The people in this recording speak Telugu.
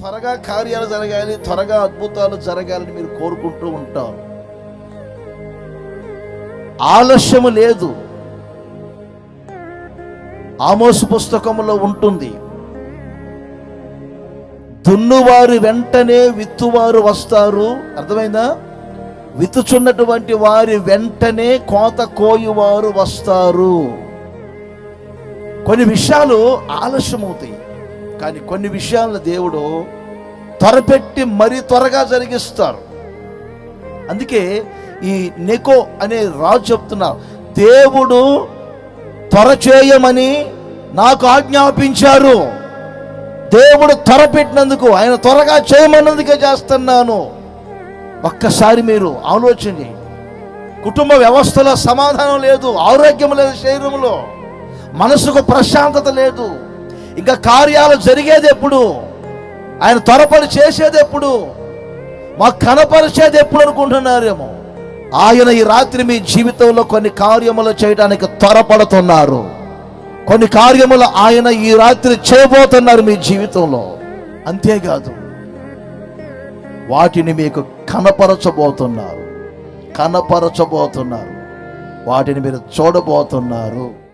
త్వరగా కార్యాలు జరగాలి త్వరగా అద్భుతాలు జరగాలని మీరు కోరుకుంటూ ఉంటారు. ఆలస్యము లేదు. ఆమోసు పుస్తకంలో ఉంటుంది. దున్నువారు వెంటనే విత్తువారు వస్తారు. అర్థమైందా? విత్తుచున్నటువంటి వారి వెంటనే కోత కోయువారు వస్తారు. కొన్ని విషయాలు ఆలస్యమవుతాయి. కానీ కొన్ని విషయాలను దేవుడు త్వరపెట్టి మరీ త్వరగా జరిగిస్తారు. అందుకే ఈ నెకో అనే రాజు చెప్తున్నారు దేవుడు త్వర చేయమని నాకు ఆజ్ఞాపించారు. దేవుడు త్వరపెట్టినందుకు ఆయన త్వరగా చేయమన్నందుకే చేస్తున్నాను. ఒక్కసారి మీరు ఆలోచన చేయండి. కుటుంబ వ్యవస్థలో సమాధానం లేదు ఆరోగ్యం లేదు శరీరంలో. మనసుకు ప్రశాంతత లేదు. ఇంకా కార్యాలు జరిగేది ఎప్పుడు ఆయన త్వరపడి చేసేది ఎప్పుడు మాకు కనపరిచేది ఎప్పుడు అనుకుంటున్నారేమో? ఆయన ఈ రాత్రి మీ జీవితంలో కొన్ని కార్యములు చేయడానికి త్వరపడుతున్నారు. కొన్ని కార్యములు ఆయన ఈ రాత్రి చేయబోతున్నారు మీ జీవితంలో. అంతేకాదు వాటిని మీకు కనపరచబోతున్నారు. కనపరచబోతున్నారు. వాటిని మీరు చూడబోతున్నారు.